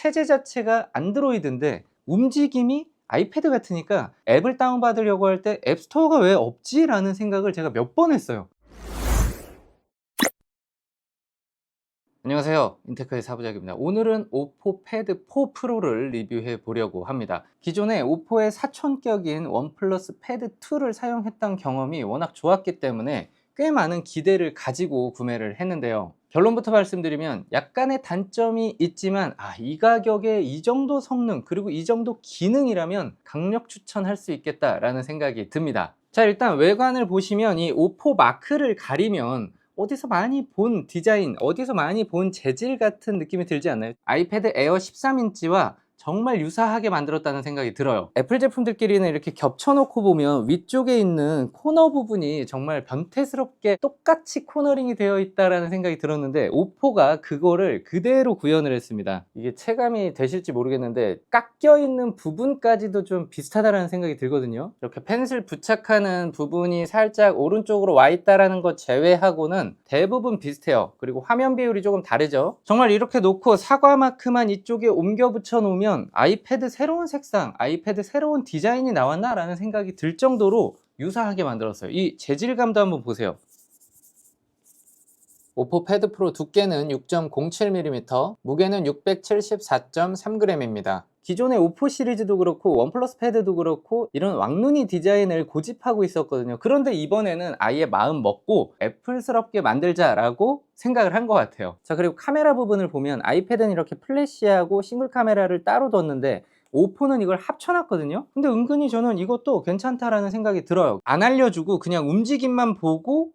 체제 자체가 안드로이드인데 움직임이 아이패드 같으니까 앱을 다운받으려고 할 때 앱스토어가 왜 없지? 라는 생각을 제가 몇 번 했어요. 안녕하세요. 인테크의 사부작입니다. 오늘은 오포 패드 4 프로를 리뷰해 보려고 합니다. 기존에 오포의 사촌격인 원 플러스 패드 2를 사용했던 경험이 워낙 좋았기 때문에 꽤 많은 기대를 가지고 구매를 했는데요. 결론부터 말씀드리면 약간의 단점이 있지만 아, 이 가격에 이 정도 성능 그리고 이 정도 기능이라면 강력 추천할 수 있겠다라는 생각이 듭니다. 자 일단 외관을 보시면 이 오포 마크를 가리면 어디서 많이 본 디자인, 어디서 많이 본 재질 같은 느낌이 들지 않나요? 아이패드 에어 13인치와 정말 유사하게 만들었다는 생각이 들어요. 애플 제품들끼리는 이렇게 겹쳐놓고 보면 위쪽에 있는 코너 부분이 정말 변태스럽게 똑같이 코너링이 되어 있다는 생각이 들었는데 오포가 그거를 그대로 구현을 했습니다. 이게 체감이 되실지 모르겠는데 깎여 있는 부분까지도 좀 비슷하다는 생각이 들거든요. 이렇게 펜슬 부착하는 부분이 살짝 오른쪽으로 와 있다라는 것 제외하고는 대부분 비슷해요. 그리고 화면 비율이 조금 다르죠. 정말 이렇게 놓고 사과 마크만 이쪽에 옮겨 붙여 놓으면 아이패드 새로운 색상, 아이패드 새로운 디자인이 나왔나? 라는 생각이 들 정도로 유사하게 만들었어요. 이 재질감도 한번 보세요. 오포 패드 프로 두께는 6.07mm, 무게는 674.3g입니다. 기존의 오포 시리즈도 그렇고 원 플러스 패드도 그렇고 이런 왕눈이 디자인을 고집하고 있었거든요. 그런데 이번에는 아예 마음 먹고 애플스럽게 만들자라고 생각을 한 것 같아요. 자 그리고 카메라 부분을 보면 아이패드는 이렇게 플래시하고 싱글 카메라를 따로 뒀는데 오포는 이걸 합쳐놨거든요. 근데 은근히 저는 이것도 괜찮다라는 생각이 들어요. 안 알려주고 그냥 움직임만 보고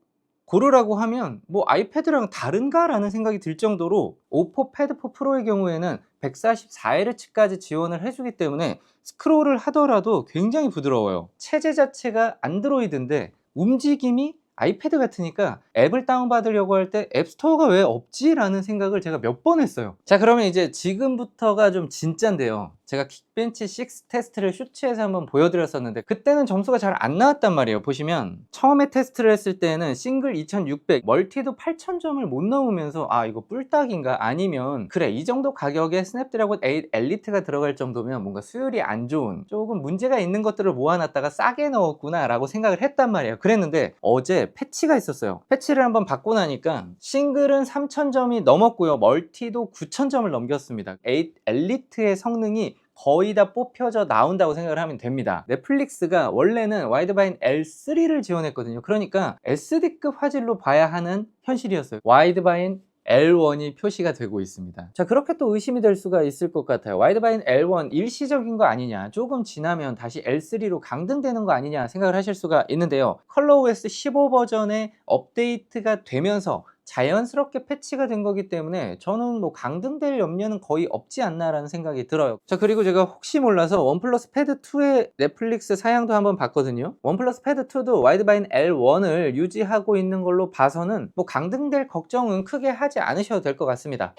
고르라고 하면 뭐 아이패드랑 다른가? 라는 생각이 들 정도로 오포 패드 4 프로의 경우에는 144Hz까지 지원을 해주기 때문에 스크롤을 하더라도 굉장히 부드러워요. 체제 자체가 안드로이드인데 움직임이 아이패드 같으니까 앱을 다운받으려고 할 때 앱스토어가 왜 없지? 라는 생각을 제가 몇 번 했어요. 자, 그러면 이제 지금부터가 좀 진짠데요. 제가 킥벤치 6 테스트를 슈츠에서 한번 보여드렸었는데 그때는 점수가 잘 안 나왔단 말이에요. 보시면 처음에 테스트를 했을 때는 싱글 2600, 멀티도 8000점을 못 넘으면서 아 이거 뿔딱인가 아니면 그래 이 정도 가격에 스냅드래곤 8 엘리트가 들어갈 정도면 뭔가 수율이 안 좋은 조금 문제가 있는 것들을 모아놨다가 싸게 넣었구나 라고 생각을 했단 말이에요. 그랬는데 어제 패치가 있었어요. 패치를 한번 받고 나니까 싱글은 3000점이 넘었고요. 멀티도 9000점을 넘겼습니다. 8 엘리트의 성능이 거의 다 뽑혀져 나온다고 생각을 하면 됩니다. 넷플릭스가 원래는 와이드바인 L3를 지원했거든요. 그러니까 SD급 화질로 봐야 하는 현실이었어요. 와이드바인 L1이 표시가 되고 있습니다. 자, 그렇게 또 의심이 될 수가 있을 것 같아요. 와이드바인 L1 일시적인 거 아니냐, 조금 지나면 다시 L3로 강등되는 거 아니냐 생각을 하실 수가 있는데요. 컬러OS 15 버전의 업데이트가 되면서 자연스럽게 패치가 된 거기 때문에 저는 뭐 강등될 염려는 거의 없지 않나라는 생각이 들어요. 자 그리고 제가 혹시 몰라서 원 플러스 패드 2의 넷플릭스 사양도 한번 봤거든요. 원 플러스 패드 2도 와이드바인 L1을 유지하고 있는 걸로 봐서는 뭐 강등될 걱정은 크게 하지 않으셔도 될 것 같습니다.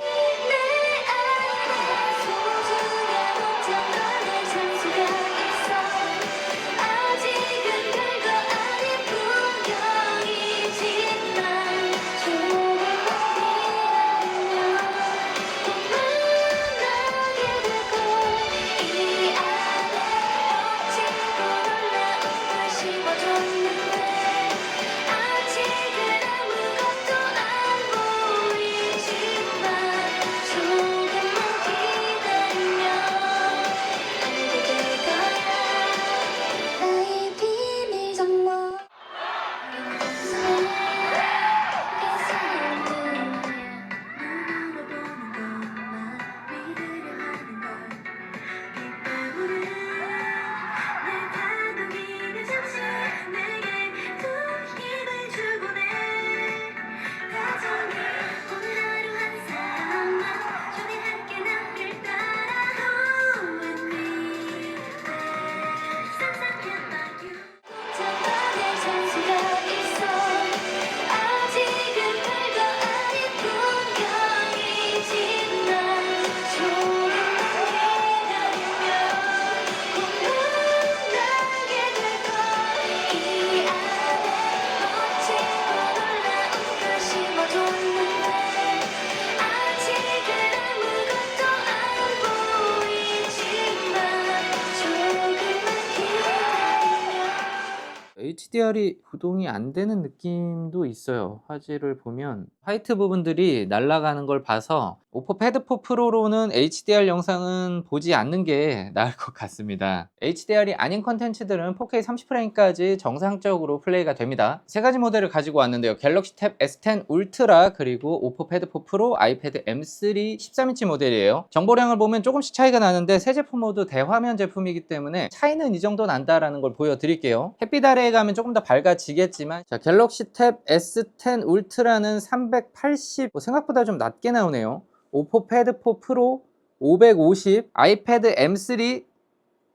HDR이 구동이 안 되는 느낌도 있어요. 화질을 보면 화이트 부분들이 날아가는 걸 봐서 오포 패드 4 프로로는 HDR 영상은 보지 않는 게 나을 것 같습니다. HDR이 아닌 컨텐츠들은 4K 30프레임까지 정상적으로 플레이가 됩니다. 세 가지 모델을 가지고 왔는데요. 갤럭시 탭 S10 울트라 그리고 오포 패드 4 프로, 아이패드 M3 13인치 모델이에요. 정보량을 보면 조금씩 차이가 나는데 세 제품 모두 대화면 제품이기 때문에 차이는 이 정도 난다라는 걸 보여드릴게요. 햇빛 아래에 가면 조금 더 밝아지겠지만 자 갤럭시 탭 S10 울트라는 380 뭐 생각보다 좀 낮게 나오네요. 오포 패드 4 프로 550, 아이패드 M3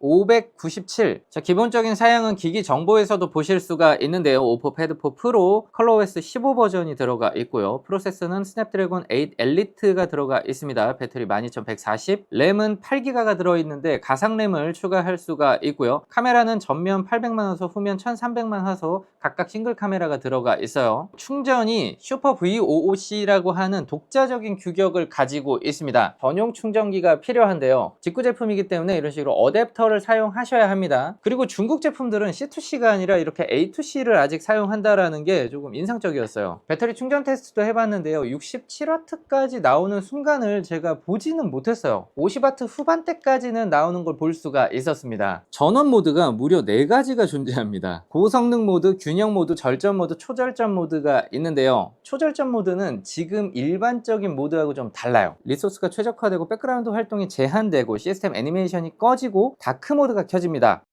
597. 자, 기본적인 사양은 기기 정보에서도 보실 수가 있는데요. 오포 패드 4 프로 컬러OS 15 버전이 들어가 있고요. 프로세서는 스냅드래곤 8 엘리트가 들어가 있습니다. 배터리 12140, 램은 8기가가 들어 있는데 가상 램을 추가할 수가 있고요. 카메라는 전면 800만 화소, 후면 1300만 화소 각각 싱글 카메라가 들어가 있어요. 충전이 슈퍼 VOOC라고 하는 독자적인 규격을 가지고 있습니다. 전용 충전기가 필요한데요. 직구 제품이기 때문에 이런 식으로 어댑터를 사용하셔야 합니다. 그리고 중국 제품들은 C2C가 아니라 이렇게 A2C를 아직 사용한다라는 게 조금 인상적이었어요. 배터리 충전 테스트도 해봤는데요. 67W까지 나오는 순간을 제가 보지는 못했어요. 50W 후반대까지는 나오는 걸 볼 수가 있었습니다. 전원 모드가 무려 4가지가 존재합니다. 고성능 모드, 균형 모드, 절전 모드, 초절전 모드가 있는데요. 초절전 모드는 지금 일반적인 모드하고 좀 달라요. 리소스가 최적화되고 백그라운드 활동이 제한되고 시스템 애니메이션이 꺼지고 다크 모드가 켜집니다.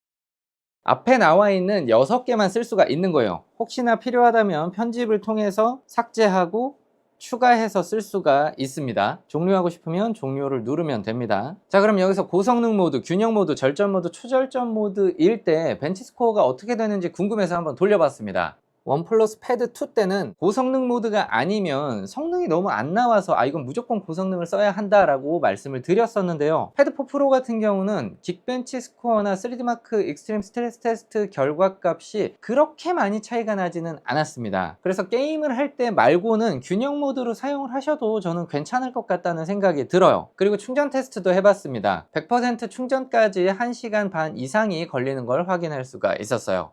앞에 나와 있는 6개만 쓸 수가 있는 거예요. 혹시나 필요하다면 편집을 통해서 삭제하고 추가해서 쓸 수가 있습니다. 종료하고 싶으면 종료를 누르면 됩니다. 자, 그럼 여기서 고성능 모드, 균형 모드, 절전 모드, 초절전 모드일 때 벤치 스코어가 어떻게 되는지 궁금해서 한번 돌려봤습니다. 원 플러스 패드 2 때는 고성능 모드가 아니면 성능이 너무 안 나와서 아 이건 무조건 고성능을 써야 한다라고 말씀을 드렸었는데요. 패드 4 프로 같은 경우는 긱벤치 스코어나 3D마크 익스트림 스트레스 테스트 결과값이 그렇게 많이 차이가 나지는 않았습니다. 그래서 게임을 할 때 말고는 균형 모드로 사용을 하셔도 저는 괜찮을 것 같다는 생각이 들어요. 그리고 충전 테스트도 해봤습니다. 100% 충전까지 1시간 반 이상이 걸리는 걸 확인할 수가 있었어요.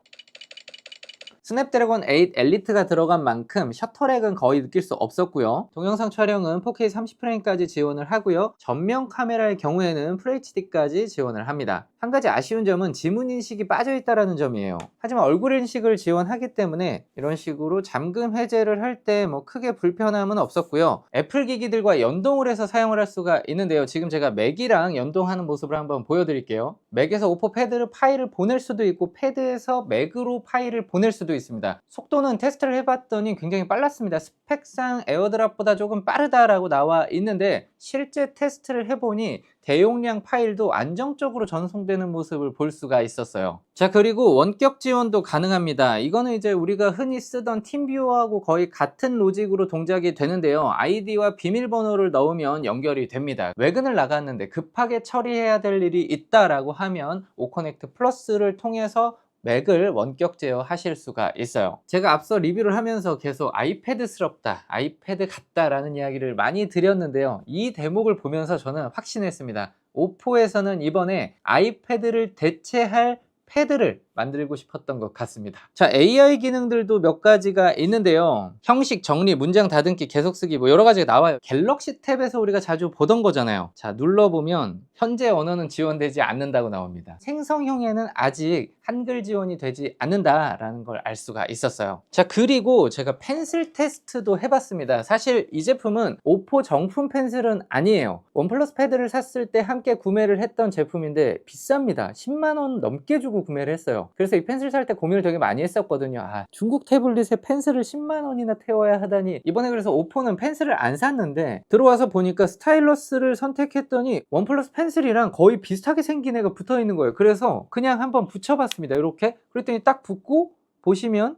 스냅드래곤 8 엘리트가 들어간 만큼 셔터렉은 거의 느낄 수 없었고요. 동영상 촬영은 4K 30프레임까지 지원을 하고요. 전면 카메라의 경우에는 FHD까지 지원을 합니다. 한 가지 아쉬운 점은 지문 인식이 빠져 있다는 점이에요. 하지만 얼굴 인식을 지원하기 때문에 이런 식으로 잠금 해제를 할 때 뭐 크게 불편함은 없었고요. 애플 기기들과 연동을 해서 사용을 할 수가 있는데요. 지금 제가 맥이랑 연동하는 모습을 한번 보여드릴게요. 맥에서 오포 패드를 파일을 보낼 수도 있고 패드에서 맥으로 파일을 보낼 수도 있습니다. 속도는 테스트를 해봤더니 굉장히 빨랐습니다. 스펙상 에어드랍보다 조금 빠르다라고 나와 있는데 실제 테스트를 해보니 대용량 파일도 안정적으로 전송되는 모습을 볼 수가 있었어요. 자, 그리고 원격 지원도 가능합니다. 이거는 이제 우리가 흔히 쓰던 팀뷰어하고 거의 같은 로직으로 동작이 되는데요. 아이디와 비밀번호를 넣으면 연결이 됩니다. 외근을 나갔는데 급하게 처리해야 될 일이 있다라고 하면 오커넥트 플러스를 통해서 맥을 원격 제어하실 수가 있어요. 제가 앞서 리뷰를 하면서 계속 아이패드스럽다, 아이패드 같다라는 이야기를 많이 드렸는데요. 이 대목을 보면서 저는 확신했습니다. 오포에서는 이번에 아이패드를 대체할 패드를 만들고 싶었던 것 같습니다. 자, AI 기능들도 몇 가지가 있는데요. 형식, 정리, 문장 다듬기, 계속 쓰기 뭐 여러 가지가 나와요. 갤럭시 탭에서 우리가 자주 보던 거잖아요. 자, 눌러보면 현재 언어는 지원되지 않는다고 나옵니다. 생성형에는 아직 한글 지원이 되지 않는다라는 걸 알 수가 있었어요. 자, 그리고 제가 펜슬 테스트도 해봤습니다. 사실 이 제품은 오포 정품 펜슬은 아니에요. 원 플러스 패드를 샀을 때 함께 구매를 했던 제품인데 비쌉니다. 10만 원 넘게 주고 구매를 했어요. 그래서 이 펜슬 살 때 고민을 되게 많이 했었거든요. 아, 중국 태블릿에 펜슬을 10만원이나 태워야 하다니 이번에 그래서 오포는 펜슬을 안 샀는데 들어와서 보니까 스타일러스를 선택했더니 원 플러스 펜슬이랑 거의 비슷하게 생긴 애가 붙어 있는 거예요. 그래서 그냥 한번 붙여봤습니다. 이렇게 그랬더니 딱 붙고 보시면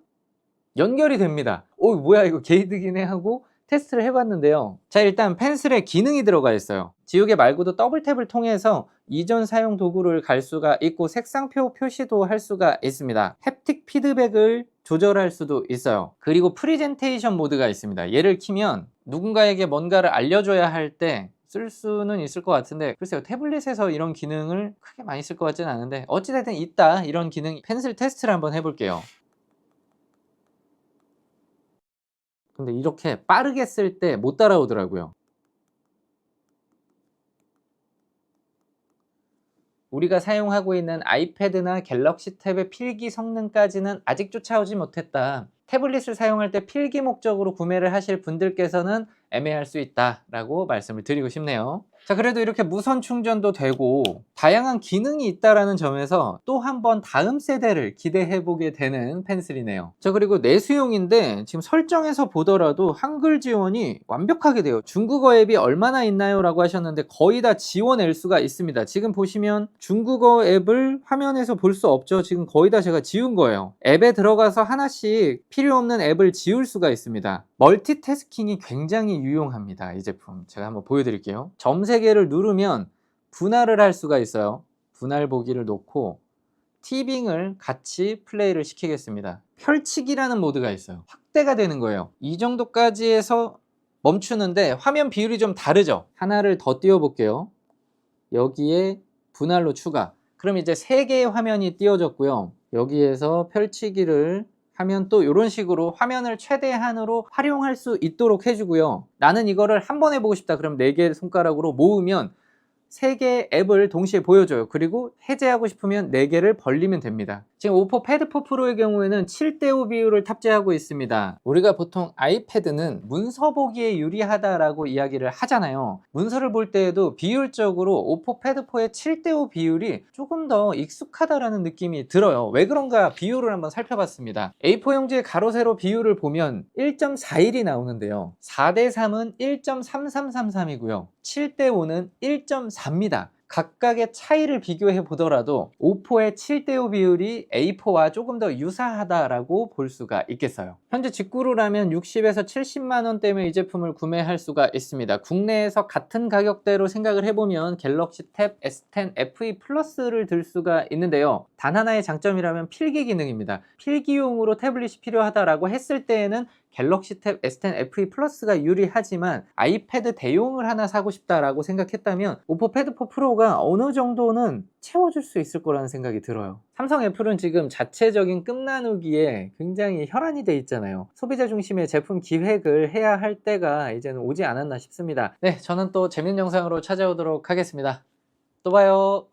연결이 됩니다. 오 뭐야 이거 게이득이네 하고 테스트를 해봤는데요. 자 일단 펜슬에 기능이 들어가 있어요. 지우개 말고도 더블 탭을 통해서 이전 사용 도구를 갈 수가 있고 색상표 표시도 할 수가 있습니다. 햅틱 피드백을 조절할 수도 있어요. 그리고 프리젠테이션 모드가 있습니다. 얘를 키면 누군가에게 뭔가를 알려줘야 할때 쓸 수는 있을 것 같은데 글쎄요 태블릿에서 이런 기능을 크게 많이 쓸 것 같지는 않은데 어찌됐든 있다 이런 기능 펜슬 테스트를 한번 해볼게요 근데 이렇게 빠르게 쓸 때 못 따라오더라고요. 우리가 사용하고 있는 아이패드나 갤럭시 탭의 필기 성능까지는 아직 쫓아오지 못했다. 태블릿을 사용할 때 필기 목적으로 구매를 하실 분들께서는 애매할 수 있다라고 말씀을 드리고 싶네요. 자, 그래도 이렇게 무선 충전도 되고 다양한 기능이 있다라는 점에서 또 한 번 다음 세대를 기대해 보게 되는 펜슬이네요. 자, 그리고 내수용인데 지금 설정에서 보더라도 한글 지원이 완벽하게 돼요. 중국어 앱이 얼마나 있나요? 라고 하셨는데 거의 다 지원할 수가 있습니다. 지금 보시면 중국어 앱을 화면에서 볼 수 없죠. 지금 거의 다 제가 지운 거예요. 앱에 들어가서 하나씩 필요 없는 앱을 지울 수가 있습니다. 멀티태스킹이 굉장히 유용합니다. 이 제품. 제가 한번 보여드릴게요. 점 3개를 누르면 분할을 할 수가 있어요. 분할 보기를 놓고 티빙을 같이 플레이를 시키겠습니다. 펼치기라는 모드가 있어요. 확대가 되는 거예요. 이 정도까지 해서 멈추는데 화면 비율이 좀 다르죠? 하나를 더 띄워 볼게요. 여기에 분할로 추가. 그럼 이제 3개의 화면이 띄워졌고요. 여기에서 펼치기를 하면 또 이런 식으로 화면을 최대한으로 활용할 수 있도록 해주고요. 나는 이거를 한 번 해보고 싶다. 그럼 4개 손가락으로 모으면 3개의 앱을 동시에 보여줘요. 그리고 해제하고 싶으면 4개를 벌리면 됩니다. 지금 오포 패드 4 프로의 경우에는 7대5 비율을 탑재하고 있습니다. 우리가 보통 아이패드는 문서 보기에 유리하다라고 이야기를 하잖아요. 문서를 볼 때에도 비율적으로 오포 패드 4의 7대5 비율이 조금 더 익숙하다라는 느낌이 들어요. 왜 그런가 비율을 한번 살펴봤습니다. A4 용지의 가로 세로 비율을 보면 1.41이 나오는데요. 4대3은 1.3333이고요. 7대5는 1.4 입니다. 각각의 차이를 비교해 보더라도 오포의 7대5 비율이 A4와 조금 더 유사하다라고 볼 수가 있겠어요. 현재 직구로라면 60에서 70만 원대면 이 제품을 구매할 수가 있습니다. 국내에서 같은 가격대로 생각을 해보면 갤럭시 탭 S10 FE 플러스를 들 수가 있는데요. 단 하나의 장점이라면 필기 기능입니다. 필기용으로 태블릿이 필요하다라고 했을 때에는 갤럭시 탭 S10 FE 플러스가 유리하지만 아이패드 대용을 하나 사고 싶다라고 생각했다면 오포 패드 4 프로 가 어느 정도는 채워줄 수 있을 거라는 생각이 들어요. 삼성 애플은 지금 자체적인 끝나누기에 굉장히 혈안이 돼 있잖아요. 소비자 중심의 제품 기획을 해야 할 때가 이제는 오지 않았나 싶습니다. 네, 저는 또 재밌는 영상으로 찾아오도록 하겠습니다. 또 봐요.